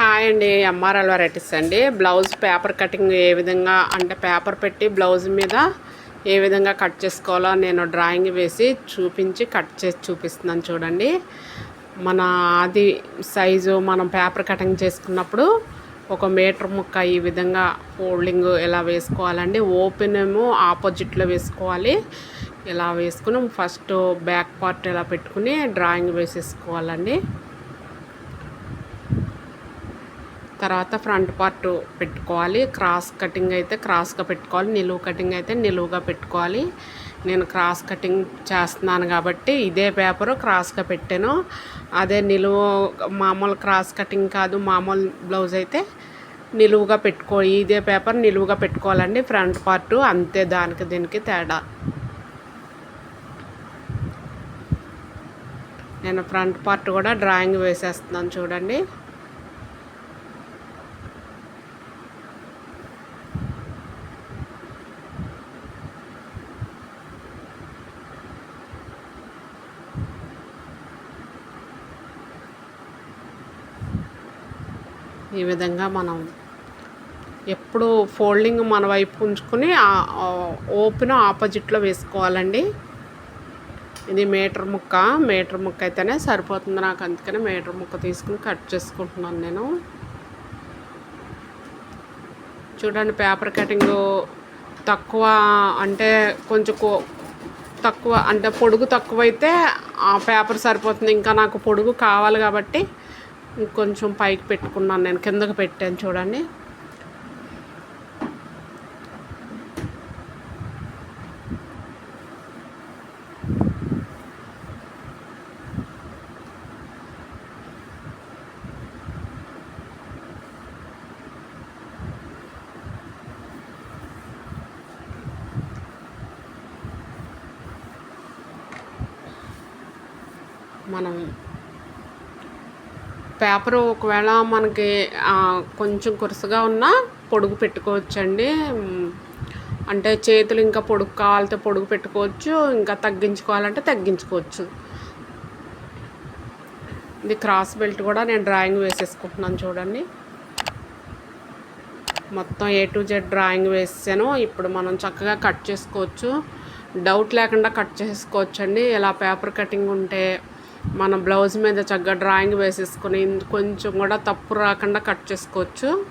Hi అండి MRL varieties అండి. Blouse paper cutting ఏ విధంగా అంటే పేపర్ పెట్టి బ్లౌజ్ మీద ఏ విధంగా కట్ చేసుకోవాలో నేను డ్రాయింగ్ వేసి చూపించి కట్ చేసి చూపిస్తున్నాను చూడండి. మన అది సైజు మనం పేపర్ కటింగ్ చేసుకున్నప్పుడు ఒక మీటర్ ముక్క ఈ విధంగా ఫోల్డింగ్ ఎలా వేసుకోవాలండి? ఓపెన్ ఏమో ఆపోజిట్లో వేసుకోవాలి. ఇలా వేసుకుని ఫస్ట్ బ్యాక్ పార్ట్ ఇలా పెట్టుకుని డ్రాయింగ్ వేసేసుకోవాలండి. తర్వాత ఫ్రంట్ పార్ట్ పెట్టుకోవాలి. క్రాస్ కటింగ్ అయితే క్రాస్గా పెట్టుకోవాలి. నిలువు కటింగ్ అయితే నిలువుగా పెట్టుకోవాలి. నేను క్రాస్ కటింగ్ చేస్తున్నాను కాబట్టి ఇదే పేపరు క్రాస్గా పెట్టాను. అదే నిలువు మామూలు క్రాస్ కటింగ్ కాదు మామూలు బ్లౌజ్ అయితే నిలువుగా పెట్టుకో ఇదే పేపర్ నిలువుగా పెట్టుకోవాలండి ఫ్రంట్ పార్ట్. అంతే దానికి దీనికి తేడా. నేను ఫ్రంట్ పార్ట్ కూడా డ్రాయింగ్ వేసేస్తున్నాను చూడండి. ఈ విధంగా మనం ఎప్పుడు ఫోల్డింగ్ మన వైపు ఉంచుకుని ఓపెన్ ఆపోజిట్లో వేసుకోవాలండి. ఇది మీటర్ ముక్క మీటర్ ముక్క అయితేనే సరిపోతుంది నాకు అందుకని మీటర్ ముక్క తీసుకుని కట్ చేసుకుంటున్నాను నేను. చూడండి పేపర్ కటింగ్ తక్కువ అంటే కొంచెం తక్కువ అంటే పొడుగు తక్కువైతే ఆ పేపర్ సరిపోతుంది. ఇంకా నాకు పొడుగు కావాలి కాబట్టి కొంచెం పైకి పెట్టుకున్నాను నేను కిందకు పెట్టాను చూడండి. మనం పేపర్ ఒకవేళ మనకి కొంచెం కురుసగా ఉన్నా పొడుగు పెట్టుకోవచ్చండి. అంటే చేతులు ఇంకా పొడుగు కావాలంటే పొడుగు పెట్టుకోవచ్చు ఇంకా తగ్గించుకోవాలంటే తగ్గించుకోవచ్చు. ఇది క్రాస్ బెల్ట్ కూడా నేను డ్రాయింగ్ వేసేసుకుంటున్నాను చూడండి. మొత్తం ఏ టు జెడ్ డ్రాయింగ్ వేసాను. ఇప్పుడు మనం చక్కగా కట్ చేసుకోవచ్చు. డౌట్ లేకుండా కట్ చేసుకోవచ్చు అండి ఇలా పేపర్ కటింగ్ ఉంటే మన బ్లౌజ్ మీద చక్కగా డ్రాయింగ్ వేసేసుకొని కొంచెం కూడా తప్పు రాకుండా కట్ చేసుకోవచ్చు.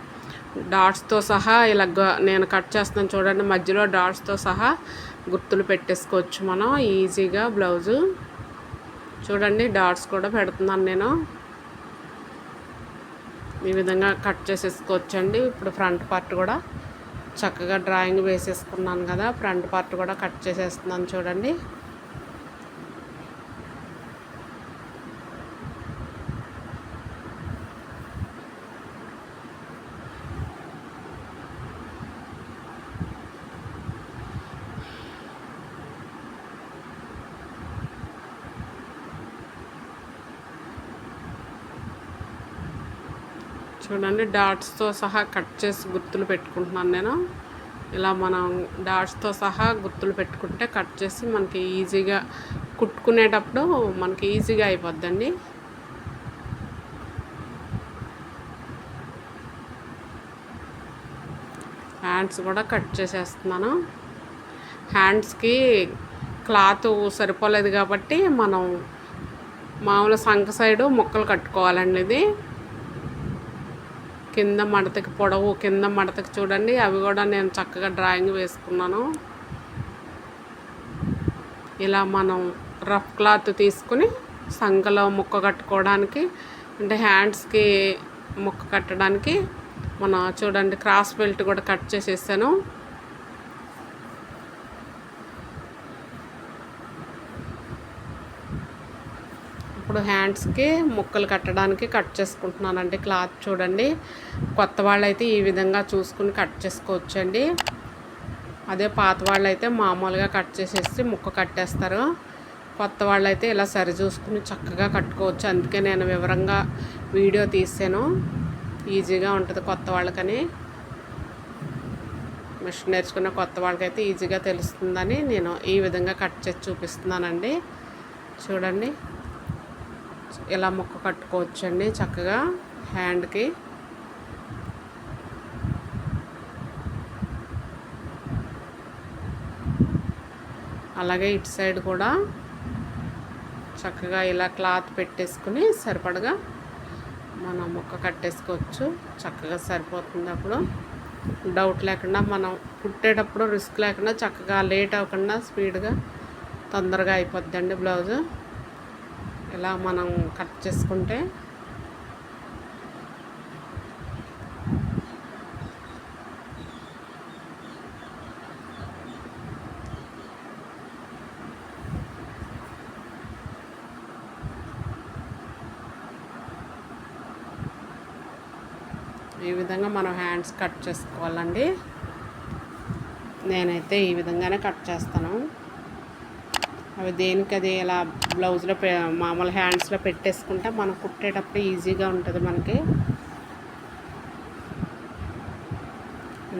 డాట్స్తో సహా ఇలా గ- నేను కట్ చేస్తున్నాను చూడండి మధ్యలో డాట్స్తో సహా గుర్తులు పెట్టేసుకోవచ్చు మనం ఈజీగా బ్లౌజు. చూడండి డాట్స్ కూడా పెడుతున్నాను నేను. ఈ విధంగా కట్ చేసేసుకోవచ్చండి. ఇప్పుడు ఫ్రంట్ పార్ట్ కూడా చక్కగా డ్రాయింగ్ వేసేసుకున్నాను కదా ఫ్రంట్ పార్ట్ కూడా కట్ చేసేస్తున్నాను చూడండి. చూడండి డాట్స్తో సహా కట్ చేసి గుర్తులు పెట్టుకుంటున్నాను నేను. ఇలా మనం డాట్స్తో సహా గుర్తులు పెట్టుకుంటే కట్ చేసి మనకి ఈజీగా కుట్టుకునేటప్పుడు మనకి ఈజీగా అయిపోద్దండి. హ్యాండ్స్ కూడా కట్ చేసేస్తున్నాను. హ్యాండ్స్కి క్లాత్ సరిపోలేదు కాబట్టి మనం మామూలు సంక సైడు ముక్కలు కట్టుకోవాలండి ఇది. కింద మడతకి పొడవు కింద మడతకి చూడండి. అవి కూడా నేను చక్కగా డ్రాయింగ్ వేసుకున్నాను. ఇలా మనం రఫ్ క్లాత్ తీసుకుని సంకలో ముక్క కట్టుకోవడానికి అంటే హ్యాండ్స్కి ముక్క కట్టడానికి మన చూడండి క్రాస్ బెల్ట్ కూడా కట్ చేసేసాను. ఇప్పుడు హ్యాండ్స్కి ముక్కలు కట్టడానికి కట్ చేసుకుంటున్నానండి. క్లాత్ చూడండి. కొత్త వాళ్ళైతే ఈ విధంగా చూసుకుని కట్ చేసుకోవచ్చండి. అదే పాత వాళ్ళైతే మామూలుగా కట్ చేసేసి ముక్క కట్టేస్తారు. కొత్త వాళ్ళైతే ఇలా సరి చూసుకుని చక్కగా కట్టుకోవచ్చు. అందుకే నేను వివరంగా వీడియో తీసాను. ఈజీగా ఉంటుంది కొత్త వాళ్ళకని. మిషన్ నేర్చుకున్న కొత్త వాళ్ళకైతే ఈజీగా తెలుస్తుందని నేను ఈ విధంగా కట్ చేసి చూపిస్తున్నానండి. చూడండి. ఇలా ముక్క కట్టుకోవచ్చండి చక్కగా హ్యాండ్కి. అలాగే ఇటు సైడ్ కూడా చక్కగా ఇలా క్లాత్ పెట్టేసుకుని సరిపడగా మనం ముక్క కట్టేసుకోవచ్చు. చక్కగా సరిపోతుంది అప్పుడు. డౌట్ లేకుండా మనం కుట్టేటప్పుడు రిస్క్ లేకుండా చక్కగా లేట్ అవ్వకుండా స్పీడ్గా తొందరగా అయిపోద్దండి బ్లౌజు. ఇలా మనం కట్ చేసుకుంటే ఈ విధంగా మనం హ్యాండ్స్ కట్ చేసుకోవాలండి. నేనైతే ఈ విధంగానే కట్ చేస్తాను. అవి దేనికి అది ఇలా బ్లౌజ్లో పె మామూలు హ్యాండ్స్లో పెట్టేసుకుంటే మనం కుట్టేటప్పుడు ఈజీగా ఉంటుంది మనకి.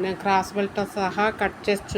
నేను క్రాస్ బెల్ట్తో సహా కట్ చేసి చూ